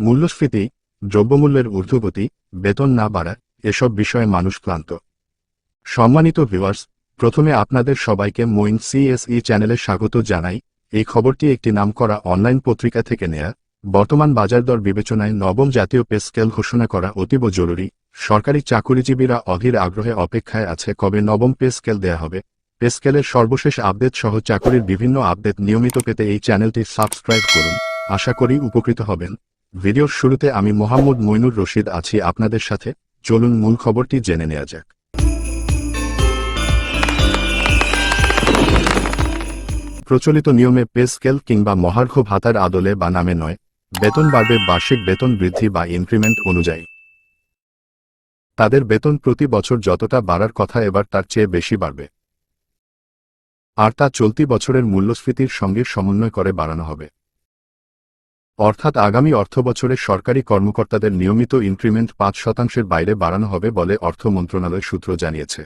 মূল্যস্ফীতি, দ্রব্যমূল্যের ঊর্ধ্বগতি, বেতন না বাড়া, এসব বিষয়ে মানুষ ক্লান্ত। সম্মানিত ভিউয়ার্স, প্রথমে আপনাদের সবাইকে মইন সিএসই চ্যানেলে স্বাগত জানাই। এই খবরটি একটি নামকরা অনলাইন পত্রিকা থেকে নেয়া। বর্তমান বাজার দর বিবেচনায় নবম জাতীয় পে স্কেল ঘোষণা করা অতীব জরুরি। সরকারি চাকুরিজীবীরা অধীর আগ্রহে অপেক্ষায় আছে কবে নবম পে স্কেল দেয়া হবে। পে স্কেলের সর্বশেষ আপডেট সহ চাকুরির বিভিন্ন আপডেট নিয়মিত পেতে এই চ্যানেলটি সাবস্ক্রাইব করুন। আশা করি উপকৃত হবেন। ভিডিওর শুরুতে আমি মোহাম্মদ মইনুর রশিদ আছি আপনাদের সাথে। চলুন মূল খবরটি জেনে নেওয়া যাক। প্রচলিত নিয়মে পে স্কেল কিংবা মহার্ঘ ভাতার আদলে বা নামে নয়, বেতন বাড়বে বার্ষিক বেতন বৃদ্ধি বা ইনক্রিমেন্ট অনুযায়ী। তাদের বেতন প্রতি বছর যতটা বাড়ার কথা এবার তার চেয়ে বেশি বাড়বে। আর তা চলতি বছরের মূল্যস্ফীতির সঙ্গে সমন্বয় করে বাড়ানো হবে। অর্থাৎ আগামী অর্থবছরে সরকারি কর্মকর্তাদের নিয়মিত ইনক্রিমেন্ট পাঁচ শতাংশের বাইরে বাড়ানো হবে বলে অর্থ মন্ত্রণালয় সূত্র জানিয়েছে।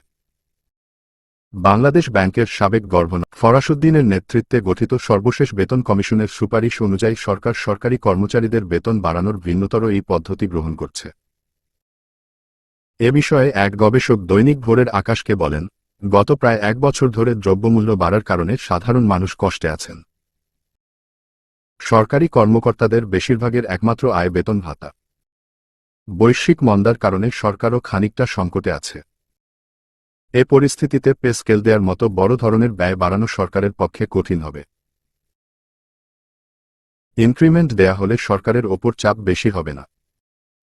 বাংলাদেশ ব্যাংকের সাবেক গভর্নর ফরাসুদ্দিনের নেতৃত্বে গঠিত সর্বশেষ বেতন কমিশনের সুপারিশ অনুযায়ী সরকার সরকারি কর্মচারীদের বেতন বাড়ানোর ভিন্নতর এই পদ্ধতি গ্রহণ করছে। এ বিষয়ে এক গবেষক দৈনিক ভোরের আকাশকে বলেন, গত প্রায় এক বছর ধরে দ্রব্যমূল্য বাড়ার কারণে সাধারণ মানুষ কষ্টে আছেন। সরকারি কর্মকর্তাদের বেশিরভাগের একমাত্র আয় বেতন ভাতা। বৈশ্বিক মন্দার কারণে সরকারও খানিকটা সংকটে আছে। এ পরিস্থিতিতে পে স্কেল দেওয়ার মতো বড় ধরনের ব্যয় বাড়ানো সরকারের পক্ষে কঠিন হবে। ইনক্রিমেন্ট দেয়া হলে সরকারের ওপর চাপ বেশি হবে না।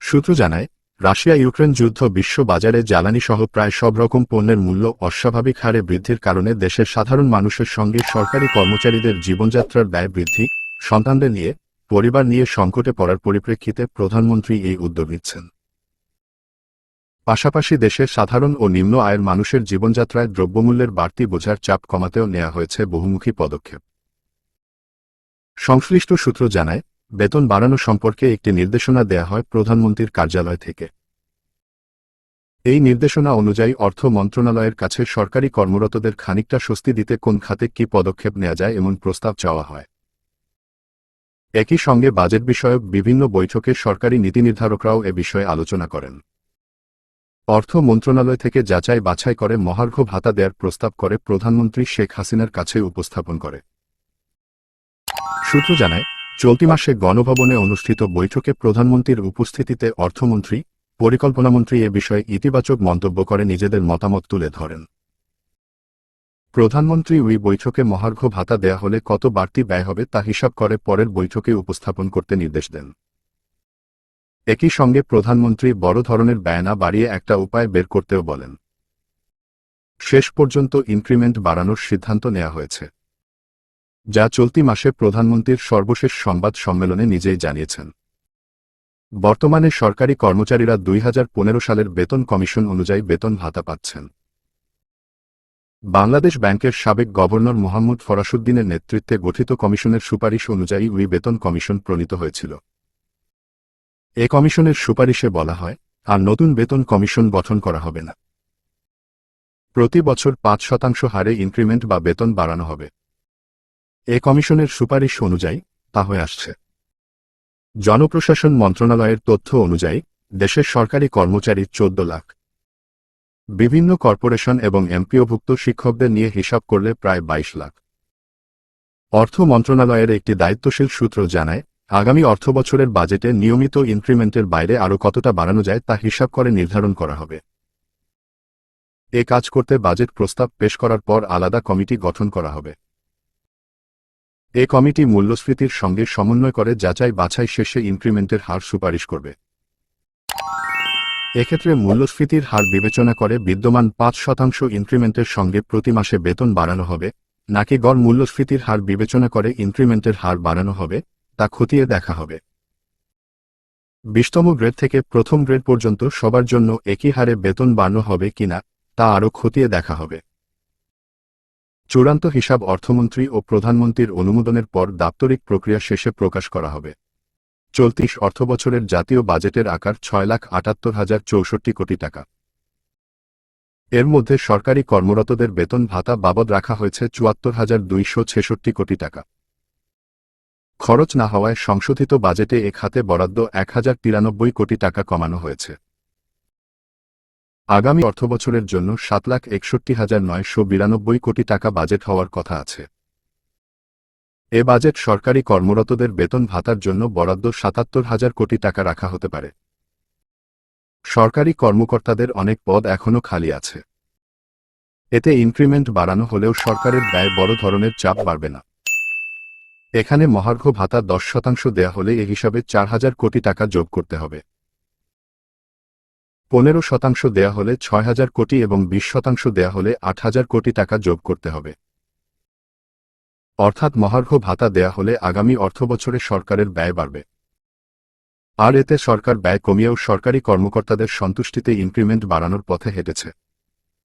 সূত্র জানায় রাশিয়া ইউক্রেন যুদ্ধ বিশ্ব বাজারে জ্বালানি সহ প্রায় সব রকম পণ্যের মূল্য অস্বাভাবিক হারে বৃদ্ধির কারণে দেশের সাধারণ মানুষের সঙ্গে সরকারি কর্মচারীদের জীবনযাত্রার ব্যয় বৃদ্ধি সন্তানদের নিয়ে, পরিবার নিয়ে সংকটে পড়ার পরিপ্রেক্ষিতে প্রধানমন্ত্রী এই উদ্যোগ নিচ্ছেন। পাশাপাশি দেশের সাধারণ ও নিম্ন আয়ের মানুষের জীবনযাত্রায় দ্রব্যমূল্যের বাড়তি বোঝার চাপ কমাতেও নেওয়া হয়েছে বহুমুখী পদক্ষেপ। সংশ্লিষ্ট সূত্র জানায়, বেতন বাড়ানো সম্পর্কে একটি নির্দেশনা দেয়া হয় প্রধানমন্ত্রীর কার্যালয় থেকে। এই নির্দেশনা অনুযায়ী অর্থ মন্ত্রণালয়ের কাছে সরকারি কর্মরতদের খানিকটা স্বস্তি দিতে কোন খাতে কি পদক্ষেপ নেওয়া যায় এমন প্রস্তাব চাওয়া হয়। একই সঙ্গে বাজেট বিষয়ক বিভিন্ন বৈঠকে সরকারি নীতি নির্ধারকরাও এ বিষয়ে আলোচনা করেন। অর্থ মন্ত্রণালয় থেকে যাচাই বাছাই করে মহার্ঘ ভাতা দেওয়ার প্রস্তাব করে প্রধানমন্ত্রী শেখ হাসিনার কাছে উপস্থাপন করে। সূত্র জানায়, চলতি মাসে গণভবনে অনুষ্ঠিত বৈঠকে প্রধানমন্ত্রীর উপস্থিতিতে অর্থমন্ত্রী, পরিকল্পনামন্ত্রী এ বিষয়ে ইতিবাচক মন্তব্য করে নিজেদের মতামত তুলে ধরেন। প্রধানমন্ত্রী ওই বৈঠকে মহার্ঘ ভাতা দেয়া হলে কত বাড়তি ব্যয় হবে তা হিসাব করে পরের বৈঠকে উপস্থাপন করতে নির্দেশ দেন। একই সঙ্গে প্রধানমন্ত্রী বড় ধরনের ব্যয় না বাড়িয়ে একটা উপায় বের করতেও বলেন। শেষ পর্যন্ত ইনক্রিমেন্ট বাড়ানোর সিদ্ধান্ত নেওয়া হয়েছে। যা চলতি মাসে প্রধানমন্ত্রীর সর্বশেষ সংবাদ সম্মেলনে নিজেই জানিয়েছেন। বর্তমানে সরকারি কর্মচারীরা দুই হাজার পনেরো সালের বেতন কমিশন অনুযায়ী বেতন ভাতা পাচ্ছেন। বাংলাদেশ ব্যাংকের সাবেক গভর্নর মোহাম্মদ ফরাসুদ্দিনের নেতৃত্বে গঠিত কমিশনের সুপারিশ অনুযায়ী ওই বেতন কমিশন প্রণীত হয়েছিল। এ কমিশনের সুপারিশে বলা হয়, আর নতুন বেতন কমিশন গঠন করা হবে না। প্রতি বছর পাঁচ শতাংশ হারে ইনক্রিমেন্ট বা বেতন বাড়ানো হবে। এ কমিশনের সুপারিশ অনুযায়ী তা হয়ে আসছে। জনপ্রশাসন মন্ত্রণালয়ের তথ্য অনুযায়ী, দেশের সরকারি কর্মচারী চোদ্দ লাখ বিভিন্ন কর্পোরেশন এবং এমপিওভুক্ত শিক্ষকদের নিয়ে হিসাব করলে প্রায় ২২ লাখ। অর্থ মন্ত্রণালয়ের একটি দায়িত্বশীল সূত্র জানায়, আগামী অর্থবছরের বাজেটে নিয়মিত ইনক্রিমেন্টের বাইরে আরও কতটা বাড়ানো যায় তা হিসাব করে নির্ধারণ করা হবে। এ কাজ করতে বাজেট প্রস্তাব পেশ করার পর আলাদা কমিটি গঠন করা হবে। এ কমিটি মূল্যস্ফীতির সঙ্গে সমন্বয় করে যাচাই বাছাই শেষে ইনক্রিমেন্টের হার সুপারিশ করবে। এক্ষেত্রে মূল্যস্ফীতির হার বিবেচনা করে বিদ্যমান পাঁচ শতাংশ ইনক্রিমেন্টের সঙ্গে প্রতি মাসে বেতন বাড়ানো হবে, নাকি গড় মূল্যস্ফীতির হার বিবেচনা করে ইনক্রিমেন্টের হার বাড়ানো হবে, তা খতিয়ে দেখা হবে। বিশতম গ্রেড থেকে প্রথম গ্রেড পর্যন্ত সবার জন্য একই হারে বেতন বাড়ানো হবে কিনা তা আরও খতিয়ে দেখা হবে। চূড়ান্ত হিসাব অর্থমন্ত্রী ও প্রধানমন্ত্রীর অনুমোদনের পর দাপ্তরিক প্রক্রিয়া শেষে প্রকাশ করা হবে। চলতিশ অর্থবছরের জাতীয় বাজেটের আকার ছয় লাখ আটাত্তর হাজার চৌষট্টি কোটি টাকা। এর মধ্যে সরকারি কর্মরতদের বেতন ভাতা বাবদ রাখা হয়েছে চুয়াত্তর হাজার দুইশো ছেষট্টি কোটি টাকা। খরচ না হওয়ায় সংশোধিত বাজেটে এ খাতে বরাদ্দ এক হাজার তিরানব্বই কোটি টাকা কমানো হয়েছে। আগামী অর্থবছরের জন্য সাত লাখ একষট্টি হাজার নয়শো বিরানব্বই কোটি টাকা বাজেট হওয়ার কথা আছে। এ বাজেট সরকারি কর্মরতদের বেতন ভাতার জন্য বরাদ্দ সাতাত্তর হাজার কোটি টাকা রাখা হতে পারে। সরকারি কর্মকর্তাদের অনেক পদ এখনও খালি আছে। এতে ইনক্রিমেন্ট বাড়ানো হলেও সরকারের ব্যয় বড় ধরনের চাপ বাড়বে না। এখানে মহার্ঘ ভাতা দশ শতাংশ দেয়া হলে এ হিসাবে চার হাজার কোটি টাকা যোগ করতে হবে। পনেরো শতাংশ দেয়া হলে ছয় হাজার কোটি এবং বিশ শতাংশ দেয়া হলে আট হাজার কোটি টাকা যোগ করতে হবে। অর্থাৎ মহার্ঘ ভাতা দেয়া হলে আগামী অর্থবছরে সরকারের ব্যয় বাড়বে। আর এতে সরকার ব্যয় কমিয়েও সরকারি কর্মকর্তাদের সন্তুষ্টিতে ইনক্রিমেন্ট বাড়ানোর পথে হেঁটেছে।